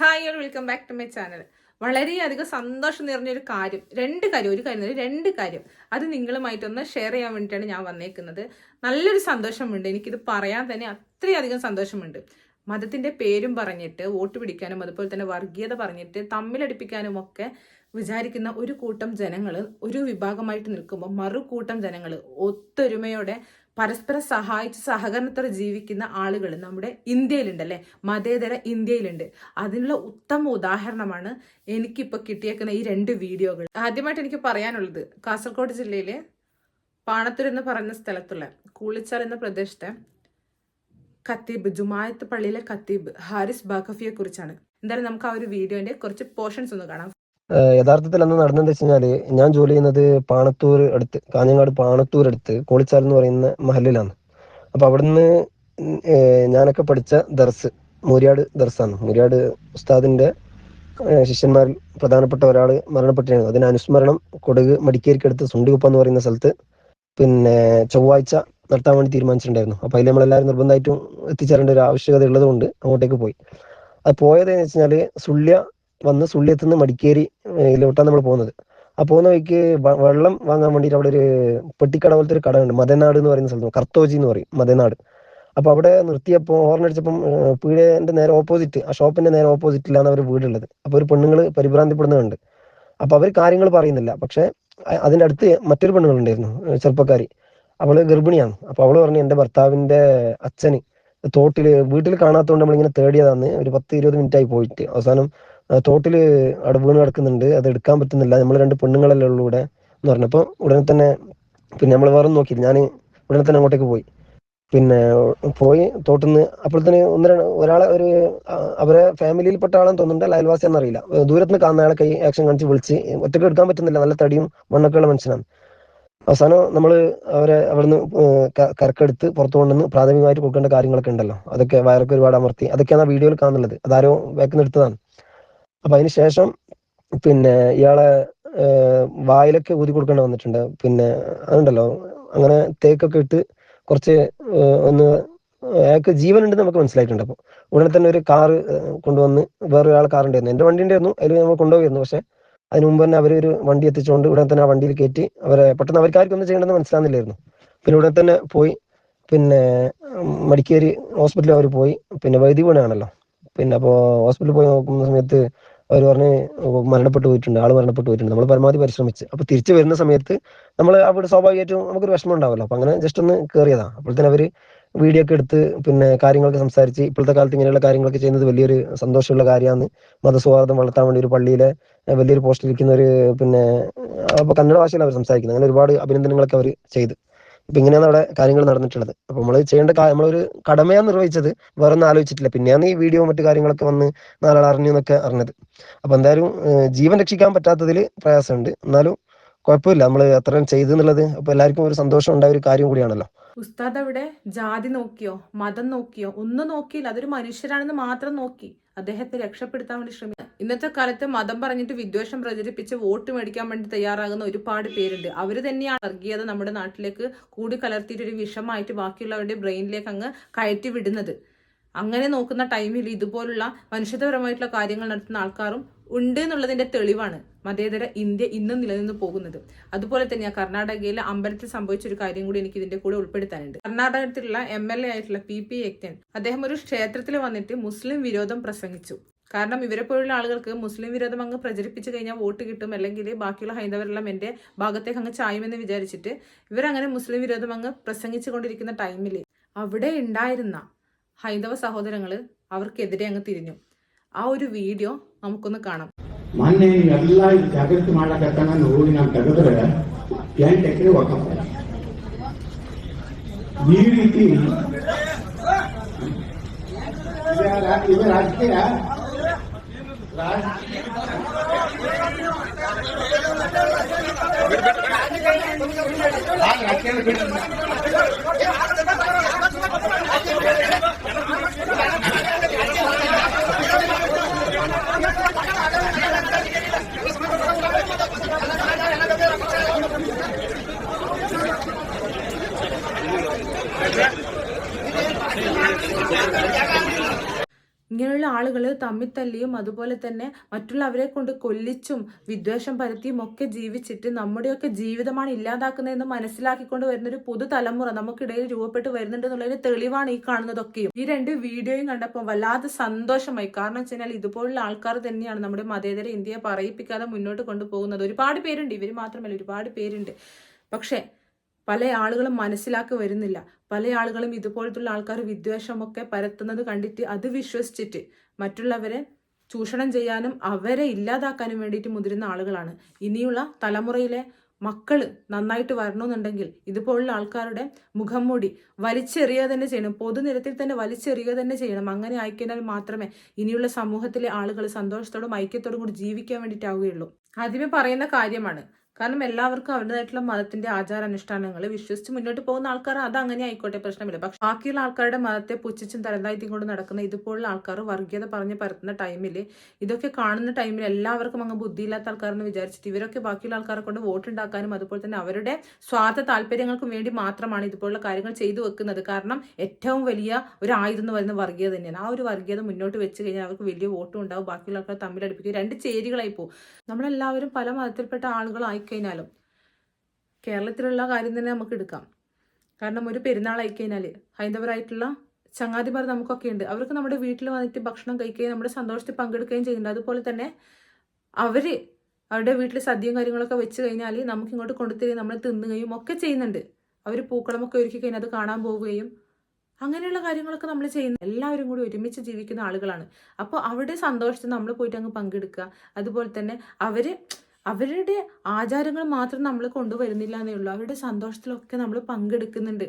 Hi all welcome back to my channel. വളരെയധികം സന്തോഷം നിറഞ്ഞൊരു കാര്യം രണ്ട് കാര്യം ഒരു കാര്യം രണ്ട് കാര്യം. അത് നിങ്ങളുമായിട്ടൊന്ന് ഷെയർ ചെയ്യാൻ വേണ്ടിയിട്ടാണ് ഞാൻ വന്നേക്കുന്നത്. നല്ലൊരു സന്തോഷമുണ്ട്. എനിക്കിത് പറയാൻ തന്നെ അത്രയധികം സന്തോഷമുണ്ട്. മതത്തിന്റെ പേരും പറഞ്ഞിട്ട് വോട്ട് പിടിക്കാനും അതുപോലെ തന്നെ വർഗീയത പറഞ്ഞിട്ട് തമ്മിലടിപ്പിക്കാനും ഒക്കെ വിചാരിക്കുന്ന ഒരു കൂട്ടം ജനങ്ങൾ ഒരു വിഭാഗമായിട്ട് നിൽക്കുമ്പോൾ മറുകൂട്ടം ജനങ്ങൾ ഒത്തൊരുമയോടെ പരസ്പരം സഹായിച്ച് സഹകരണത്തോടെ ജീവിക്കുന്ന ആളുകൾ നമ്മുടെ ഇന്ത്യയിലുണ്ട് ഇന്ത്യയിലുണ്ടല്ലേ? മതേതര ഇന്ത്യയിലുണ്ട്. അതിനുള്ള ഉത്തമ ഉദാഹരണമാണ് എനിക്കിപ്പോൾ കിട്ടിയേക്കുന്ന ഈ രണ്ട് വീഡിയോകൾ. ആദ്യമായിട്ട് എനിക്ക് പറയാനുള്ളത് കാസർഗോഡ് ജില്ലയിലെ പാണത്തൂർ എന്ന് പറയുന്ന സ്ഥലത്തുള്ള കൂളിച്ചാൽ എന്ന പ്രദേശത്തെ ഖത്തീബ് ജുമായത്ത് പള്ളിയിലെ ഖത്തീബ് ഹാരിസ് ബാഖഫിയെ കുറിച്ചാണ്. എന്തായാലും നമുക്ക് ആ ഒരു വീഡിയോന്റെ കുറച്ച് പോർഷൻസ് ഒന്ന് കാണാം. യഥാർത്ഥത്തിൽ അന്ന് നടന്നെന്ന് വെച്ച് കഴിഞ്ഞാൽ ഞാൻ ജോലി ചെയ്യുന്നത് പാണത്തൂർ അടുത്ത് കാഞ്ഞങ്ങാട് പാണത്തൂർ അടുത്ത് കോളിച്ചാൽ എന്ന് പറയുന്ന മഹലിലാണ് അപ്പൊ അവിടുന്ന് ഞാനൊക്കെ പഠിച്ച ദർസ് മൂര്യാട് ദർസാണ്. മൂര്യാട് ഉസ്താദിന്റെ ശിഷ്യന്മാരിൽ പ്രധാനപ്പെട്ട ഒരാൾ മരണപ്പെട്ടിരുന്നു അതിന് അനുസ്മരണം കൊടക് മടിക്കേരിക്കടുത്ത് സുണ്ടികുപ്പ എന്ന് പറയുന്ന സ്ഥലത്ത് പിന്നെ ചൊവ്വാഴ്ച നടത്താൻ വേണ്ടി തീരുമാനിച്ചിട്ടുണ്ടായിരുന്നു. അപ്പൊ അതിൽ നമ്മളെല്ലാവരും നിർബന്ധമായിട്ടും എത്തിച്ചേരേണ്ട ഒരു ആവശ്യകത ഉള്ളതുകൊണ്ട് അങ്ങോട്ടേക്ക് പോയി. അത് പോയത് എന്ന് വെച്ചാൽ സുള്ളിയ വന്ന് സുള്ളിയത്ത് നിന്ന് മടിക്കേരി ഇതിലോട്ടാണ് നമ്മൾ പോകുന്നത്. ആ പോകുന്ന വഴിക്ക് വെള്ളം വാങ്ങാൻ വേണ്ടിയിട്ട് അവിടെ ഒരു പെട്ടിക്കട പോലത്തെ ഒരു കടയുണ്ട്. മതനാട് എന്ന് പറയുന്ന സ്ഥലത്ത് കർത്തോജി എന്ന് പറയും മതനാട്. അപ്പൊ അവിടെ നിർത്തിയപ്പോൾ ഹോർൺ അടിച്ചപ്പം ഏഹ്, നേരെ ഓപ്പോസിറ്റ് ആ ഷോപ്പിന്റെ നേരെ ഓപ്പോസിറ്റിലാണ് അവർ വീടുള്ളത്. അപ്പൊ ഒരു പെണ്ണുങ്ങൾ പരിഭ്രാന്തിപ്പെടുന്നുണ്ട് അപ്പൊ അവർ കാര്യങ്ങൾ പറയുന്നില്ല. പക്ഷെ അതിന്റെ അടുത്ത് മറ്റൊരു പെണ്ണുങ്ങളുണ്ടായിരുന്നു ചെറുപ്പക്കാരി. അവൾ ഗർഭിണിയാണ്. അപ്പൊ അവൾ പറഞ്ഞു എന്റെ ഭർത്താവിന്റെ അച്ഛന് തോട്ടിൽ വീട്ടിൽ കാണാത്തതുകൊണ്ട് നമ്മളിങ്ങനെ തേടിയതാന്ന് ഒരു പത്ത് ഇരുപത് മിനിറ്റ് ആയി പോയിട്ട്. അവസാനം ആ, തോട്ടിൽ അവിടെ വീണ് കിടക്കുന്നുണ്ട്. അത് എടുക്കാൻ പറ്റുന്നില്ല. നമ്മൾ രണ്ട് പെണ്ണുങ്ങളല്ലേ ഉള്ളൂ ഇവിടെ എന്ന് പറഞ്ഞപ്പോൾ ഉടനെ തന്നെ പിന്നെ നമ്മൾ വേറെ നോക്കിയില്ല. ഞാൻ ഉടനെ തന്നെ അങ്ങോട്ടേക്ക് പോയി. പിന്നെ പോയി തോട്ടിന്ന് അപ്പോഴത്തേന് ഒന്ന് ഒരാളെ ഒരു അവരെ ഫാമിലിയിൽപ്പെട്ട ആളെന്ന് തോന്നുന്നുണ്ട്. അല്ല അയൽവാസി എന്നറിയില്ല ദൂരത്ത് നിന്ന് കാണുന്ന ആളെ കൈ ആക്ഷൻ കാണിച്ച് വിളിച്ച് ഒറ്റയ്ക്ക് എടുക്കാൻ പറ്റുന്നില്ല. നല്ല തടിയും മണ്ണൊക്കെ ഉള്ള മനുഷ്യനാണ്. അവസാനം നമ്മൾ അവരെ അവിടുന്ന് കരക്കെടുത്ത് പുറത്തു കൊണ്ടുവന്ന് പ്രാഥമികമായിട്ട് കൊടുക്കേണ്ട കാര്യങ്ങളൊക്കെ ഉണ്ടല്ലോ. അതൊക്കെ വയറൊക്കെ ഒരുപാട് അമർത്തി. അതൊക്കെയാണ് ആ വീഡിയോയിൽ കാണുന്നുള്ളത്. അതാരോ ബാക്കിൽ എടുത്തതാണ്. അപ്പൊ അതിന് ശേഷം പിന്നെ ഇയാളെ വായിലൊക്കെ ഊതി കൊടുക്കേണ്ടി വന്നിട്ടുണ്ട്. പിന്നെ അതുണ്ടല്ലോ അങ്ങനെ തേക്കൊക്കെ ഇട്ട് കുറച്ച് ഒന്ന് അയാൾക്ക് ജീവൻ ഉണ്ടെന്ന് നമുക്ക് മനസ്സിലായിട്ടുണ്ട്. അപ്പോൾ ഉടനെ തന്നെ ഒരു കാറ് കൊണ്ടുവന്ന് വേറൊരാൾ കാർ ഉണ്ടായിരുന്നു എന്റെ വണ്ടി ഉണ്ടായിരുന്നു അതിൽ നമ്മൾ കൊണ്ടുപോയിരുന്നു. പക്ഷെ അതിന് മുമ്പ് തന്നെ അവർ ഒരു വണ്ടി എത്തിച്ചുകൊണ്ട് ഉടനെ തന്നെ ആ വണ്ടിയിൽ കയറ്റി അവരെ പെട്ടെന്ന് അവർക്ക് ആർക്കും ഒന്നും ചെയ്യണമെന്ന് മനസ്സിലാകുന്നില്ലായിരുന്നു പിന്നെ ഉടനെ തന്നെ പോയി പിന്നെ മടിക്കേരി ഹോസ്പിറ്റലിൽ അവർ പോയി പിന്നെ വൈദ്യുതി വീണാണല്ലോ പിന്നെ അപ്പോൾ ഹോസ്പിറ്റലിൽ പോയി നോക്കുന്ന സമയത്ത് അവർ പറഞ്ഞ് മരണപ്പെട്ടു പോയിട്ടുണ്ട് ആൾ മരണപ്പെട്ടു പോയിട്ടുണ്ട്. നമ്മൾ പരമാവധി പരിശ്രമിച്ച്. അപ്പൊ തിരിച്ചു വരുന്ന സമയത്ത് നമ്മൾ അവിടെ സ്വാഭാവികമായിട്ടും നമുക്കൊരു വിഷമം ഉണ്ടാവല്ലോ. അപ്പൊ അങ്ങനെ ജസ്റ്റ് ഒന്ന് കയറിയതാണ് അപ്പോൾ തന്നെ അവർ വീഡിയോ ഒക്കെ എടുത്ത് പിന്നെ കാര്യങ്ങളൊക്കെ സംസാരിച്ച് ഇപ്പോഴത്തെ കാലത്ത് ഇങ്ങനെയുള്ള കാര്യങ്ങളൊക്കെ ചെയ്യുന്നത് വലിയൊരു സന്തോഷമുള്ള കാര്യമാണ്. മതസൗഹാർദ്ദം വളർത്താൻ വേണ്ടി ഒരു പള്ളിയിലെ വലിയൊരു പോസ്റ്റിൽ ഇരിക്കുന്ന ഒരു പിന്നെ അപ്പൊ കന്നഡ ഭാഷയിൽ അവർ സംസാരിക്കുന്നത്. അങ്ങനെ ഒരുപാട് അഭിനന്ദനങ്ങളൊക്കെ അവർ ചെയ്ത്. അപ്പൊ ഇങ്ങനെയാണ് അവിടെ കാര്യങ്ങൾ നടന്നിട്ടുള്ളത്. അപ്പൊ നമ്മൾ ചെയ്യേണ്ട നമ്മളൊരു കടമയാണ് നിർവഹിച്ചത്. വേറെ ഒന്നും ആലോചിച്ചിട്ടില്ല. പിന്നെയാണ് ഈ വീഡിയോ മറ്റു കാര്യങ്ങളൊക്കെ വന്ന് നാലാൾ അറിഞ്ഞു എന്നൊക്കെ അറിഞ്ഞത്. അപ്പൊ എന്തായാലും ജീവൻ രക്ഷിക്കാൻ പറ്റാത്തതിൽ പ്രയാസമുണ്ട്. എന്നാലും കുഴപ്പമില്ല. നമ്മൾ അത്രയും ചെയ്തു എന്നുള്ളത് അപ്പൊ എല്ലാവർക്കും ഒരു സന്തോഷം ഉണ്ടായ ഒരു കാര്യം കൂടിയാണല്ലോ. ഉസ്താദ് അവിടെ ജാതി നോക്കിയോ മതം നോക്കിയോ ഒന്നും നോക്കിയില്ല. അതൊരു മനുഷ്യരാണെന്ന് മാത്രം നോക്കി. അദ്ദേഹത്തെ രക്ഷപ്പെടുത്താൻ വേണ്ടി ശ്രമിച്ചു ഇന്നത്തെ കാലത്ത് മതം പറഞ്ഞിട്ട് വിദ്വേഷം പ്രചരിപ്പിച്ച് വോട്ട് മേടിക്കാൻ വേണ്ടി തയ്യാറാകുന്ന ഒരുപാട് പേരുണ്ട്. അവർ തന്നെയാണ് വർഗീയത നമ്മുടെ നാട്ടിലേക്ക് കൂടി കലർത്തിയിട്ട് ഒരു വിഷമായിട്ട് ബാക്കിയുള്ളവരുടെ ബ്രെയിനിലേക്ക് അങ്ങ് കയറ്റി വിടുന്നത്. അങ്ങനെ നോക്കുന്ന ടൈമിൽ ഇതുപോലുള്ള മനുഷ്യത്വപരമായിട്ടുള്ള കാര്യങ്ങൾ നടത്തുന്ന ആൾക്കാരും ഉണ്ട് എന്നുള്ളതിന്റെ തെളിവാണ് മതേതര ഇന്ത്യ ഇന്നും നിലനിന്ന് പോകുന്നത്. അതുപോലെ തന്നെയാണ് കർണാടകയിലെ അമ്പലത്തിൽ സംഭവിച്ച ഒരു കാര്യം കൂടി എനിക്ക് ഇതിന്റെ കൂടെ ഉൾപ്പെടുത്താനുണ്ട്. കർണാടകത്തിലുള്ള എം എൽ എ ആയിട്ടുള്ള പി പി എക്തൻ അദ്ദേഹം ഒരു ക്ഷേത്രത്തിൽ വന്നിട്ട് മുസ്ലിം വിരോധം പ്രസംഗിച്ചു. കാരണം ഇവരെ പോലുള്ള ആളുകൾക്ക് മുസ്ലിം വിരോധം അങ്ങ് പ്രചരിപ്പിച്ചു കഴിഞ്ഞാൽ വോട്ട് കിട്ടും അല്ലെങ്കിൽ ബാക്കിയുള്ള ഹൈന്ദവരെല്ലാം എന്റെ ഭാഗത്തേക്ക് അങ്ങ് ചായുമെന്ന് വിചാരിച്ചിട്ട് ഇവരങ്ങനെ മുസ്ലിം വിരോധം അങ്ങ് പ്രസംഗിച്ചു കൊണ്ടിരിക്കുന്ന ടൈമിൽ അവിടെ ഉണ്ടായിരുന്ന ഹൈന്ദവ സഹോദരങ്ങൾ അവർക്കെതിരെ അങ്ങ് തിരിഞ്ഞു ആ ഒരു വീഡിയോ നമുക്കൊന്ന് കാണാം ಮೊನ್ನೆ ಎಲ್ಲ ಜಾಗೃತಿ ಮಾಡ್ಲಕತ್ತಾನ ನೋಡಿ ನಾವು ತೆಗೆದ್ರೆ ಎಂಟು ಎಕರೆ ಒಕ್ಕಪ್ಪ ಈ ರೀತಿ ಇದು ರಾ- ಇದು ರಾಜಕೀಯ Jangan, jangan. ഇങ്ങനെയുള്ള ആളുകൾ തമ്മിൽ തല്ലിയും അതുപോലെ തന്നെ മറ്റുള്ളവരെ കൊണ്ട് കൊല്ലിച്ചും വിദ്വേഷം പരത്തിയും ഒക്കെ ജീവിച്ചിട്ട് നമ്മുടെയൊക്കെ ജീവിതമാണ് ഇല്ലാതാക്കുന്നതെന്ന് മനസ്സിലാക്കിക്കൊണ്ട് വരുന്ന ഒരു പുതുതലമുറ നമുക്കിടയിൽ രൂപപ്പെട്ട് വരുന്നുണ്ട് എന്നുള്ളതിന് തെളിവാണ് ഈ കാണുന്നതൊക്കെയും. ഈ രണ്ട് വീഡിയോയും കണ്ടപ്പോൾ വല്ലാതെ സന്തോഷമായി. കാരണം വെച്ച് കഴിഞ്ഞാൽ ഇതുപോലുള്ള ആൾക്കാർ തന്നെയാണ് നമ്മുടെ മതേതര ഇന്ത്യയെ പറയിപ്പിക്കാതെ മുന്നോട്ട് കൊണ്ടുപോകുന്നത്. ഒരുപാട് പേരുണ്ട്. ഇവർ മാത്രമല്ല ഒരുപാട് പേരുണ്ട്. പക്ഷേ പല ആളുകളും മനസ്സിലാക്കി വരുന്നില്ല. പല ആളുകളും ഇതുപോലത്തുള്ള ആൾക്കാർ വിദ്വേഷമൊക്കെ പരത്തുന്നത് കണ്ടിട്ട് അത് വിശ്വസിച്ചിട്ട് മറ്റുള്ളവരെ ചൂഷണം ചെയ്യാനും അവരെ ഇല്ലാതാക്കാനും വേണ്ടിയിട്ട് മുതിരുന്ന ആളുകളാണ്. ഇനിയുള്ള തലമുറയിലെ മക്കൾ നന്നായിട്ട് വരണമെന്നുണ്ടെങ്കിൽ ഇതുപോലുള്ള ആൾക്കാരുടെ മുഖം മൂടി വലിച്ചെറിയുക തന്നെ ചെയ്യണം. പൊതുനിരത്തിൽ തന്നെ വലിച്ചെറിയുക തന്നെ ചെയ്യണം. അങ്ങനെ ആയിക്കഴിഞ്ഞാൽ മാത്രമേ ഇനിയുള്ള സമൂഹത്തിലെ ആളുകൾ സന്തോഷത്തോടും ഐക്യത്തോടും കൂടി ജീവിക്കാൻ വേണ്ടിയിട്ടാവുകയുള്ളൂ. ആദ്യമേ പറയുന്ന കാര്യമാണ്. കാരണം എല്ലാവർക്കും അവരുടേതായിട്ടുള്ള മതത്തിന്റെ ആചാരാനുഷ്ഠാനങ്ങൾ വിശ്വസിച്ച് മുന്നോട്ട് പോകുന്ന ആൾക്കാർ അത് അങ്ങനെ ആയിക്കോട്ടെ പ്രശ്നമില്ല. പക്ഷെ ബാക്കിയുള്ള ആൾക്കാരുടെ മതത്തെ പുച്ഛിച്ചും തരംതാഴ്ത്തിയും കൊണ്ട് നടക്കുന്ന ഇതുപോലുള്ള ആൾക്കാർ വർഗീയത പറഞ്ഞ് പരത്തുന്ന ടൈമിൽ ഇതൊക്കെ കാണുന്ന ടൈമിൽ എല്ലാവർക്കും അങ്ങ് ബുദ്ധിയില്ലാത്ത ആൾക്കാരെന്ന് വിചാരിച്ചിട്ട് ഇവരൊക്കെ ബാക്കിയുള്ള ആൾക്കാരെ കൊണ്ട് വോട്ട് ഉണ്ടാക്കാനും അതുപോലെ തന്നെ അവരുടെ സ്വാർത്ഥ താല്പര്യങ്ങൾക്കും വേണ്ടി മാത്രമാണ് ഇതുപോലുള്ള കാര്യങ്ങൾ ചെയ്തു വെക്കുന്നത്. കാരണം ഏറ്റവും വലിയ ഒരു ആയുധം എന്ന് പറയുന്ന വർഗീയത തന്നെയാണ്. ആ ഒരു വർഗീയത മുന്നോട്ട് വെച്ച് കഴിഞ്ഞാൽ അവർക്ക് വലിയ വോട്ടും ഉണ്ടാവും. ബാക്കിയുള്ള ആൾക്കാർ തമ്മിലടുപ്പിക്കും. രണ്ട് ചേരികളായി പോകും. നമ്മളെല്ലാവരും പല മതത്തിൽപ്പെട്ട ആളുകളായിക്കഴിഞ്ഞാലും കേരളത്തിലുള്ള കാര്യം തന്നെ നമുക്ക് എടുക്കാം. കാരണം ഒരു പെരുന്നാളായി കഴിഞ്ഞാൽ ഹൈന്ദവരായിട്ടുള്ള ചങ്ങാതിമാർ നമുക്കൊക്കെ ഉണ്ട്. അവർക്ക് നമ്മുടെ വീട്ടിൽ വന്നിട്ട് ഭക്ഷണം കഴിക്കുകയും നമ്മുടെ സന്തോഷത്തിൽ പങ്കെടുക്കുകയും ചെയ്യുന്നുണ്ട്. അതുപോലെ തന്നെ അവർ അവരുടെ വീട്ടിൽ സദ്യയും കാര്യങ്ങളൊക്കെ വെച്ച് കഴിഞ്ഞാൽ നമുക്ക് ഇങ്ങോട്ട് കൊണ്ടുതരികയും നമ്മൾ തിന്നുകയും ഒക്കെ ചെയ്യുന്നുണ്ട്. അവർ പൂക്കളമൊക്കെ ഒരുക്കി കഴിഞ്ഞാൽ അത് കാണാൻ പോവുകയും അങ്ങനെയുള്ള കാര്യങ്ങളൊക്കെ നമ്മൾ ചെയ്യുന്നു എല്ലാവരും കൂടി ഒരുമിച്ച് ജീവിക്കുന്ന ആളുകളാണ്. അപ്പോൾ അവരുടെ സന്തോഷത്തിൽ നമ്മൾ പോയിട്ട് അങ്ങ് പങ്കെടുക്കുക. അതുപോലെ തന്നെ അവർ അവരുടെ ആചാരങ്ങൾ മാത്രം നമ്മൾ കൊണ്ടുവരുന്നില്ല എന്നേ ഉള്ളൂ. അവരുടെ സന്തോഷത്തിലൊക്കെ നമ്മൾ പങ്കെടുക്കുന്നുണ്ട്.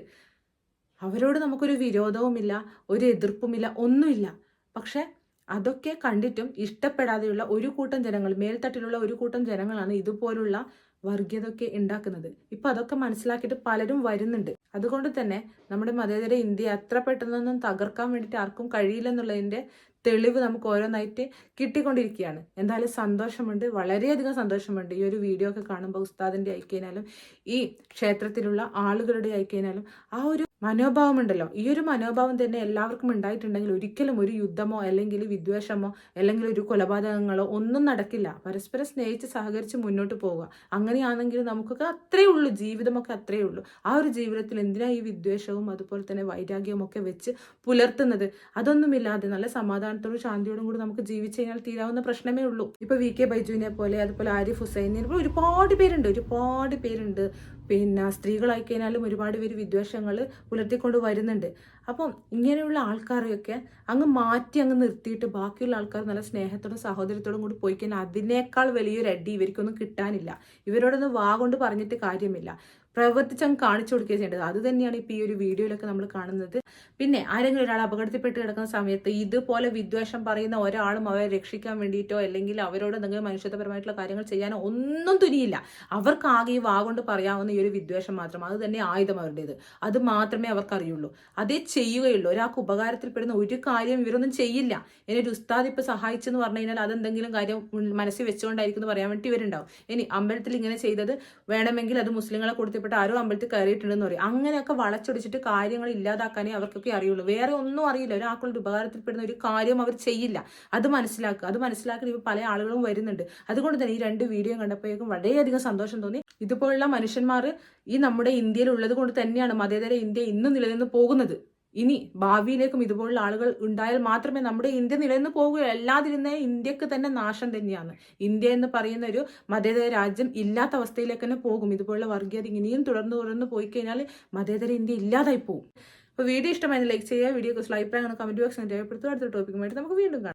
അവരോട് നമുക്കൊരു വിരോധവുമില്ല ഒരു എതിർപ്പുമില്ല ഒന്നുമില്ല. പക്ഷെ അതൊക്കെ കണ്ടിട്ടും ഇഷ്ടപ്പെടാതെയുള്ള ഒരു കൂട്ടം ജനങ്ങൾ മേൽത്തട്ടിലുള്ള ഒരു കൂട്ടം ജനങ്ങളാണ് ഇതുപോലുള്ള വർഗീയതൊക്കെ ഉണ്ടാക്കുന്നത്. ഇപ്പൊ അതൊക്കെ മനസ്സിലാക്കിയിട്ട് പലരും വരുന്നുണ്ട്. അതുകൊണ്ട് തന്നെ നമ്മുടെ മതേതര ഇന്ത്യ അത്ര പെട്ടെന്നൊന്നും തകർക്കാൻ വേണ്ടിയിട്ട് ആർക്കും കഴിയില്ലെന്നുള്ളതിന്റെ തെളിവ് നമുക്ക് ഓരോന്നായിട്ട് കിട്ടിക്കൊണ്ടിരിക്കുകയാണ്. എന്തായാലും സന്തോഷമുണ്ട്. വളരെയധികം സന്തോഷമുണ്ട് ഈ ഒരു വീഡിയോ ഒക്കെ കാണുമ്പോൾ ഉസ്താദിന്റെ അയക്കഴിഞ്ഞാലും ഈ ക്ഷേത്രത്തിലുള്ള ആളുകളുടെ ആയിക്കഴിഞ്ഞാലും ആ ഒരു മനോഭാവം ഉണ്ടല്ലോ ഈ ഒരു മനോഭാവം തന്നെ എല്ലാവർക്കും ഉണ്ടായിട്ടുണ്ടെങ്കിൽ ഒരിക്കലും ഒരു യുദ്ധമോ അല്ലെങ്കിൽ വിദ്വേഷമോ അല്ലെങ്കിൽ ഒരു കൊലപാതകങ്ങളോ ഒന്നും നടക്കില്ല. പരസ്പരം സ്നേഹിച്ച് സഹകരിച്ച് മുന്നോട്ട് പോവുക. അങ്ങനെയാണെങ്കിൽ നമുക്കൊക്കെ അത്രേ ഉള്ളൂ. ജീവിതമൊക്കെ അത്രേ ഉള്ളൂ. ആ ഒരു ജീവിതത്തിൽ എന്തിനാ ഈ വിദ്വേഷവും അതുപോലെ തന്നെ വൈരാഗ്യവും ഒക്കെ വെച്ച് പുലർത്തുന്നത്? അതൊന്നുമില്ലാതെ നല്ല സമാധാനത്തോടും ശാന്തിയോടും കൂടി നമുക്ക് ജീവിച്ചു കഴിഞ്ഞാൽ തീരാവുന്ന പ്രശ്നമേ ഉള്ളൂ. ഇപ്പൊ വി കെ ബൈജുവിനെ പോലെ അതുപോലെ ആരിഫ് ഹുസൈനെ പോലെ ഒരുപാട് പേരുണ്ട് ഒരുപാട് പേരുണ്ട്. പിന്നെ സ്ത്രീകളായി കഴിഞ്ഞാലും ഒരുപാട് പേര് വിദ്വേഷങ്ങൾ പുലർത്തിക്കൊണ്ട് വരുന്നുണ്ട്. അപ്പം ഇങ്ങനെയുള്ള ആൾക്കാരെയൊക്കെ അങ്ങ് മാറ്റി അങ്ങ് നിർത്തിയിട്ട് ബാക്കിയുള്ള ആൾക്കാർ നല്ല സ്നേഹത്തോടും സഹോദരത്തോടും കൂടി പോയി കഴിഞ്ഞാൽ അതിനേക്കാൾ വലിയൊരു അടി ഇവർക്കൊന്നും കിട്ടാനില്ല. ഇവരോടൊന്നും വാ കൊണ്ട് പറഞ്ഞിട്ട് കാര്യമില്ല. പ്രവർത്തിച്ച് അങ്ങ് കാണിച്ചു കൊടുക്കുക ചെയ്യേണ്ടത്. അത് തന്നെയാണ് ഇപ്പൊ ഈ ഒരു വീഡിയോയിലൊക്കെ നമ്മൾ കാണുന്നത്. പിന്നെ ആരെങ്കിലും ഒരാൾ അപകടത്തിൽപ്പെട്ട് കിടക്കുന്ന സമയത്ത് ഇതുപോലെ വിദ്വേഷം പറയുന്ന ഒരാളും അവരെ രക്ഷിക്കാൻ വേണ്ടിയിട്ടോ അല്ലെങ്കിൽ അവരോട് എന്തെങ്കിലും മനുഷ്യത്വപരമായിട്ടുള്ള കാര്യങ്ങൾ ചെയ്യാനോ ഒന്നും തുനിയില്ല. അവർക്കാകെ ഈ വാ കൊണ്ട് പറയാവുന്ന ഒരു വിദ്വേഷം മാത്രം. അത് തന്നെ ആയുധം അവരുടേത്. അത് മാത്രമേ അവർക്ക് അറിയുള്ളൂ അതേ ചെയ്യുകയുള്ളൂ. ഒരാൾക്ക് ഉപകാരത്തിൽപ്പെടുന്ന ഒരു കാര്യം ഇവരൊന്നും ചെയ്യില്ല. ഇനി ഒരു ഉസ്താദ് ഇപ്പൊ സഹായിച്ചെന്ന് പറഞ്ഞു കഴിഞ്ഞാൽ അതെന്തെങ്കിലും കാര്യം മനസ്സിൽ വെച്ചുകൊണ്ടായിരിക്കും എന്ന് പറയാൻ വേണ്ടി ഇവരുണ്ടാവും. ഇനി അമ്പലത്തിൽ ഇങ്ങനെ ചെയ്തത് വേണമെങ്കിൽ അത് മുസ്ലിങ്ങളെ കൊടുത്തിപ്പെട്ട് ആരോ അമ്പലത്തിൽ കയറിയിട്ടുണ്ടെന്ന് പറയും. അങ്ങനെയൊക്കെ വളച്ചൊടിച്ചിട്ട് കാര്യങ്ങൾ ഇല്ലാതാക്കാനേ അവർക്കൊക്കെ അറിയുള്ളൂ. വേറെ ഒന്നും അറിയില്ല. ഒരാൾക്കുള്ള ഉപകാരത്തിൽപ്പെടുന്ന ഒരു കാര്യം അവർ ചെയ്യില്ല. അത് മനസ്സിലാക്കുക. അത് മനസ്സിലാക്കി ഇപ്പോൾ പല ആളുകളും വരുന്നുണ്ട്. അതുകൊണ്ട് തന്നെ ഈ രണ്ട് വീഡിയോ കണ്ടപ്പോഴേക്കും വളരെയധികം സന്തോഷം തോന്നി. ഇതുപോലുള്ള മനുഷ്യന്മാർ ഈ നമ്മുടെ ഇന്ത്യയിൽ ഉള്ളത് കൊണ്ട് തന്നെയാണ് മതേതര ഇന്ത്യ ഇന്നും നിലനിന്ന് പോകുന്നത്. ഇനി ഭാവിയിലേക്കും ഇതുപോലുള്ള ആളുകൾ ഉണ്ടായാൽ മാത്രമേ നമ്മുടെ ഇന്ത്യ നിലനിന്ന് പോകുകയുള്ളൂ അല്ലാതിരുന്ന ഇന്ത്യയ്ക്ക് തന്നെ നാശം തന്നെയാണ്. ഇന്ത്യ എന്ന് പറയുന്ന ഒരു മതേതര രാജ്യം ഇല്ലാത്ത അവസ്ഥയിലേക്ക് തന്നെ പോകും. ഇതുപോലുള്ള വർഗീയത ഇനിയും തുടർന്ന് തുടർന്ന് പോയി കഴിഞ്ഞാൽ മതേതര ഇന്ത്യ ഇല്ലാതായി പോകും അപ്പോൾ വീഡിയോ ഇഷ്ടമായി ലൈക്ക് ചെയ്യുക വീഡിയോ കുറിച്ചുള്ള അഭിപ്രായങ്ങൾ കമന്റ് ബോക്സിൽ രേഖപ്പെടുത്തുക. അടുത്ത ടോപ്പിക്കുമായിട്ട് നമുക്ക് വീണ്ടും കാണാം.